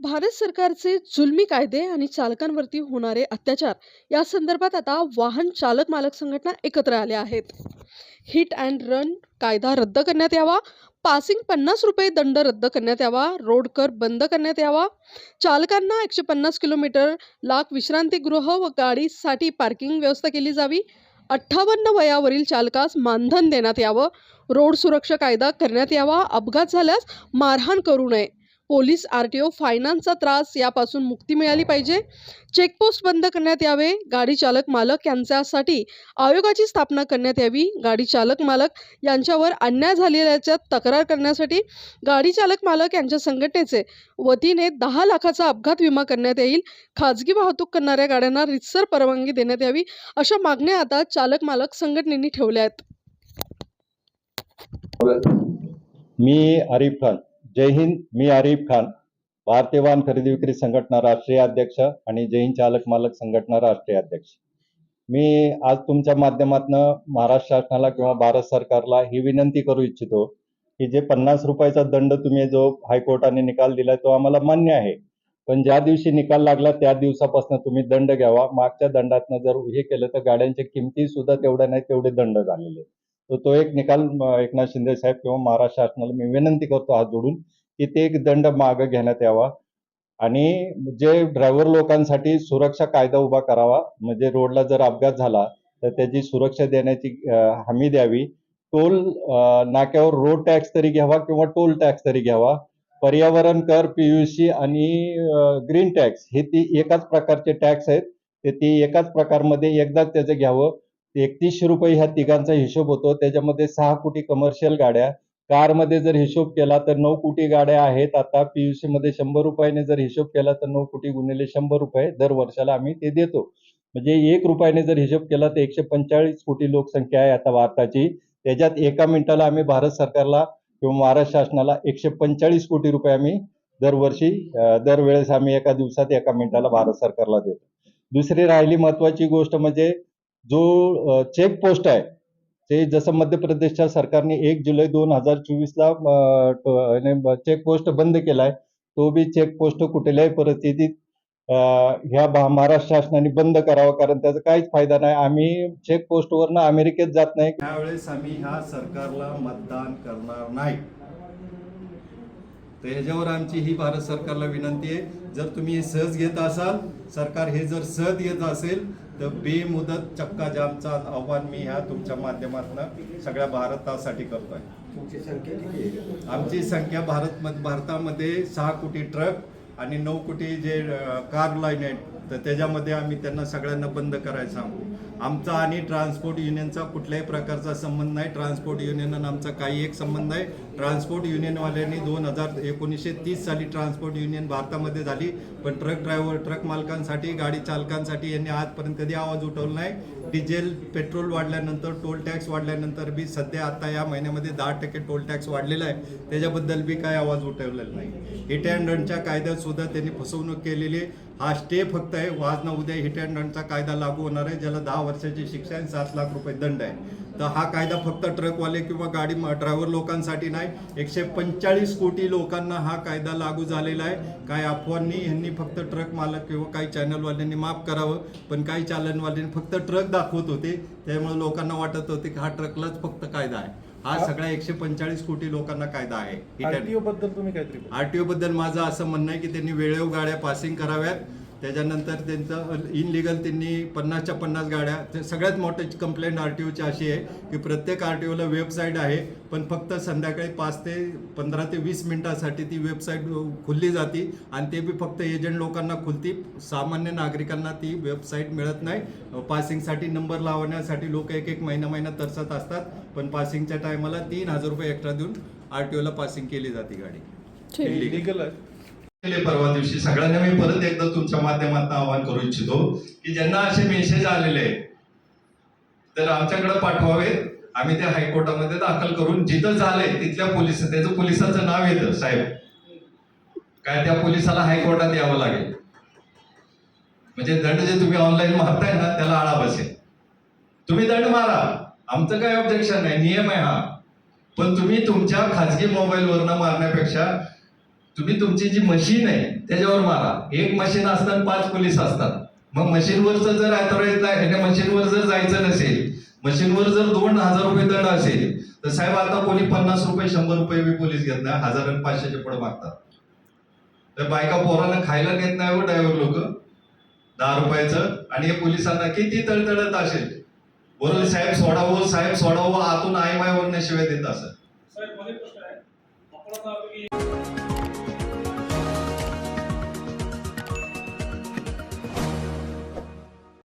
भारत सरकारचे जुलमी कायदे आणि चालकांवरती होणारे अत्याचार या संदर्भात आता वाहन चालक मालक संघटना एकत्र आल्या आहेत. हिट अँड रन कायदा रद्द करण्यात यावा पासिंग पन्नास रुपये दंड रद्द करण्यात यावा रोड कर बंद करण्यात यावा चालकांना एकशे पन्नास किलोमीटर लाख विश्रांतीगृह व गाडीसाठी पार्किंग व्यवस्था केली जावी अठ्ठावन्न वयावरील चालकास मानधन देण्यात यावं रोड सुरक्षा कायदा करण्यात यावा अपघात झाल्यास मारहाण करू नये. पोलीस आर टी ओ फायनान्सचा त्रास यापासून मुक्ती मिळाली पाहिजे. चेकपोस्ट बंद करण्यात यावे गाडी चालक मालक यांच्यासाठी आयोगाची स्थापना करण्यात यावी गाडी चालक मालक यांच्यावर अन्याय झालेल्याच्या तक्रार करण्यासाठी गाडी चालक मालक यांच्या संघटनेचे वतीने दहा लाखाचा अपघात विमा करण्यात येईल. खाजगी वाहतूक करणाऱ्या गाड्यांना रितसर परवानगी देण्यात यावी अशा मागण्या आता चालक मालक संघटनेने ठेवल्या आहेत. मी आरिफ खान. जय हिंद मी आरिफ खान. भारतीय वाहन खरेदी विक्री संघटना राष्ट्रीय अध्यक्ष आणि जय हिंद चालक मालक संघटना राष्ट्रीय अध्यक्ष. मी आज तुमच्या माध्यमातून महाराष्ट्र शासनाला किंवा भारत सरकारला ही विनंती करू इच्छितो की जे पन्नास रुपयाचा दंड तुम्ही जो हायकोर्टाने निकाल दिला तो आम्हाला मान्य आहे. पण ज्या दिवशी निकाल लागला त्या दिवसापासून तुम्ही दंड घ्यावा. मागच्या दंडातनं जर हे केलं तर गाड्यांच्या किमती सुद्धा तेवढ्या नाही तेवढे दंड झालेले. तर तो एक निकाल एकनाथ शिंदे साहेब किंवा महाराष्ट्र शासनाला मी विनंती करतो हात जोडून की ते एक दंड मागं घेण्यात यावा. आणि जे ड्रायव्हर लोकांसाठी सुरक्षा कायदा उभा करावा म्हणजे रोडला जर अपघात झाला तर त्याची सुरक्षा देण्याची हमी द्यावी. टोल नाक्यावर रोड टॅक्स तरी घ्यावा किंवा टोल टॅक्स तरी घ्यावा. पर्यावरण कर पीयूसी आणि ग्रीन टॅक्स हे ती एकाच प्रकारचे टॅक्स आहेत. ते ती एकाच प्रकारमध्ये एकदाच त्याचं घ्यावं. एकतीसशे रुपये ह्या तिघांचा हिशोब होतो. त्याच्यामध्ये सहा कोटी कमर्शियल गाड्या. कारमध्ये जर हिशोब केला तर नऊ कोटी गाड्या आहेत. आता पीयूसी मध्ये शंभर रुपयाने जर हिशोब केला तर नऊ कोटी गुणिले शंभर रुपये दर वर्षाला आम्ही ते देतो. म्हणजे एक रुपयाने जर हिशोब केला तर एकशे पंचेचाळीस कोटी लोकसंख्या आहे आता भारताची. त्याच्यात एका मिनिटाला आम्ही भारत सरकारला किंवा महाराष्ट्र शासनाला एकशे पंचेचाळीस कोटी रुपये आम्ही दरवर्षी दरवेळेस आम्ही एका दिवसात एका मिनिटाला भारत सरकारला देतो. दुसरी राहिली महत्वाची गोष्ट म्हणजे जो चेक पोस्ट आहे ते जसं मध्य प्रदेशच्या सरकारने एक जुलै दोन हजार चोवीसला चेक पोस्ट बंद केलाय तो बी चेक पोस्ट कुठल्याही परिस्थितीत ह्या महाराष्ट्र शासनाने बंद करावा कारण त्याचा काहीच फायदा नाही. आम्ही चेक पोस्टवरनं अमेरिकेत जात नाही. त्यावेळेस आम्ही ह्या सरकारला मतदान करणार नाही. तर ह्याच्यावर आमची ही भारत सरकारला विनंती आहे. जर तुम्ही हे सहज घेत असाल सरकार हे जर सहज घेत असेल तर बेमुदत चक्का जामचा आव्हान मी ह्या तुमच्या माध्यमातून सगळ्या भारतासाठी करतोय. तुमची संख्या किती आहे? आमची संख्या भारत भारतामध्ये सहा कोटी ट्रक आणि नऊ कोटी जे कार लाईन आहेत तर त्याच्यामध्ये आम्ही त्यांना सगळ्यांना बंद करायला सांगू आमचा आणि ट्रान्सपोर्ट युनियनचा कुठल्याही प्रकारचा संबंध नाही. ट्रान्सपोर्ट युनियन आणि आमचा काही एक संबंध आहे. ट्रान्सपोर्ट युनियनवाल्यांनी दोन हजार एकोणीसशे तीस साली ट्रान्सपोर्ट युनियन भारतामध्ये झाली. पण ट्रक ड्रायव्हर ट्रक मालकांसाठी गाडी चालकांसाठी यांनी आजपर्यंत कधी आवाज उठवला नाही. डिझेल पेट्रोल वाढल्यानंतर टोल टॅक्स वाढल्यानंतर बी सध्या आता या महिन्यामध्ये दहा टक्के टोल टॅक्स वाढलेला आहे. त्याच्याबद्दल बी काय आवाज उठवलेला नाही. हिट अँड रनच्या कायद्यात सुद्धा त्यांनी फसवणूक केलेली आहे. हा स्टे फक्त आहे. आज ना उद्या हिट अँड रनचा कायदा लागू होणार आहे ज्याला दहा वर्षाची शिक्षा आणि सात लाख रुपये दंड आहे. तर हा कायदा फक्त ट्रकवाले किंवा गाडी ड्रायव्हर लोकांसाठी नाही. एकशे पंचेचाळीस कोटी लोकांना हा कायदा लागू झालेला आहे. काय अफवांनी यांनी फक्त ट्रक मालक किंवा काही चॅनलवाल्यांनी माफ करावं पण काही चालनवाल्यांनी फक्त ट्रक दाखवत होते त्यामुळे लोकांना वाटत होते की हा ट्रकलाच फक्त कायदा आहे. हा सगळ्या एकशे पंचेचाळीस कोटी लोकांना कायदा आहे. आरटीओ बद्दल तुम्ही काहीतरी. आरटीओ बद्दल माझं असं म्हणणं आहे की त्यांनी वेळेवर गाड्या पासिंग कराव्यात. त्याच्यानंतर त्यांचं इनलिगल त्यांनी पन्नासच्या पन्नास गाड्या ते सगळ्यात मोठी कंप्लेंट आर टी ओची अशी आहे की प्रत्येक आर टी ओला वेबसाईट आहे पण फक्त संध्याकाळी पाच ते पंधरा ते वीस मिनिटासाठी ती वेबसाईट खुलली जाते आणि ते बी फक्त एजंट लोकांना खुलती. सामान्य नागरिकांना ती वेबसाईट मिळत नाही. पासिंगसाठी नंबर लावण्यासाठी लोक एक एक महिना महिना तरसत असतात पण पासिंगच्या टायमाला तीन हजार रुपये एक्स्ट्रा देऊन आर टी ओला पासिंग केली जाते गाडी. हे illegal आहे. परवा दिवशी. सगळ्यांना मी परत एकदा तुमच्या माध्यमातून आवाहन करू इच्छितो की ज्यांना असे मेसेज आलेले आहेत तर आमच्याकडे पाठवावे. आम्ही ते हायकोर्टामध्ये दाखल करून जिथं झालंय तिथल्या पोलीस त्याचं पोलिसाचं नाव येतं साहेब. काय त्या पोलिसाला हायकोर्टात यावं लागेल? म्हणजे दंड जे तुम्ही ऑनलाईन मारताय ना त्याला आळा बसेल. तुम्ही दंड मारा. आमचं काय ऑब्जेक्शन नाही. नियम आहे हा. पण तुम्ही तुमच्या खाजगी मोबाईलवरनं मारण्यापेक्षा तुम्ही तुमची जी मशीन आहे त्याच्यावर मारा. एक मशीन असतात पाच पोलीस असतात. मग मशीनवरचं जर अथॉराईज नाही मशीनवर जर जायचं नसेल मशीनवर जर दोन हजार रुपये दंड असेल तर साहेब आता कोणी पन्नास रुपये शंभर रुपये बी पोलीस घेत नाही हजार आणि पाचशेचे पुढे मागतात. तर बायका पोरांना खायला घेत नाही हो ड्रायव्हर लोक. दहा रुपयाचं आणि हे पोलिसांना किती तळतळत असेल. बरोबर साहेब सोडावं साहेब सोडावं आतून आई माय शिवाय देत असत.